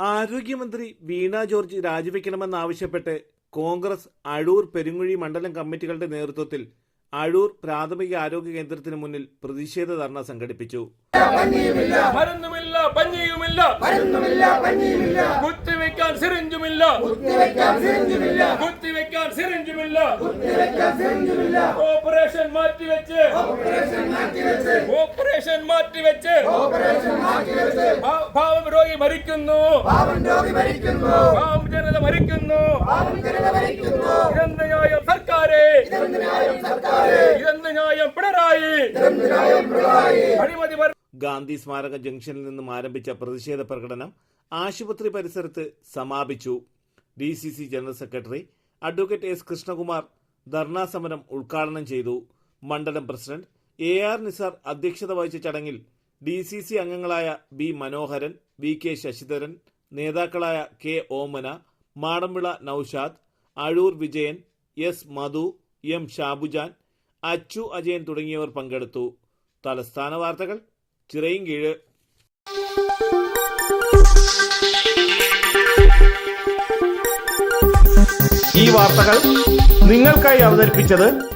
ആരോഗ്യമന്ത്രി വീണ ജോർജ് രാജിവെക്കണമെന്നാവശ്യപ്പെട്ട് കോൺഗ്രസ് അഴൂർ പെരുങ്ങുഴി മണ്ഡലം കമ്മിറ്റികളുടെ നേതൃത്വത്തിൽ അഴൂർ പ്രാഥമിക ആരോഗ്യ കേന്ദ്രത്തിന് മുന്നിൽ പ്രതിഷേധ ധർണ സംഘടിപ്പിച്ചു. കുത്തിവെക്കാൻ സിറിഞ്ചുമില്ല. കുത്തിവെക്കാൻ സിറിഞ്ചുമില്ല. ഓപ്പറേഷൻ മാറ്റിവെച്ച്. ഓപ്പറേഷൻ മാറ്റിവെച്ച്. വെച്ച് പാവം രോഗി മരിക്കുന്നു. പാവം ജനത മരിക്കുന്നു. ഇതെന്ത് ന്യായം സർക്കാരെ? ഇതെന്ത് ന്യായം പിണറായി? അഴിമതി ഗാന്ധി സ്മാരക ജംഗ്ഷനിൽ നിന്നും ആരംഭിച്ച പ്രതിഷേധ പ്രകടനം ആശുപത്രി പരിസരത്ത് സമാപിച്ചു. D C C general secretary advocate S Krishnakumar dharna സമരം ഉദ്ഘാടനം ചെയ്തു. മണ്ഡലം പ്രസിഡന്റ് എ ആർ നിസാർ അധ്യക്ഷത വഹിച്ച ചടങ്ങിൽ ഡി സി സി അംഗങ്ങളായ B Manoharan V K Sasidharan നേതാക്കളായ K Omana Madampila Noushad Azhoor Vijayan S Madhu M Shabujan Achu Ajayan തുടങ്ങിയവർ പങ്കെടുത്തു. തലസ്ഥാന വാർത്തകൾ ചിറയിൻകീഴ്. ഈ വാർത്തകൾ നിങ്ങൾക്കായി അവതരിപ്പിച്ചത്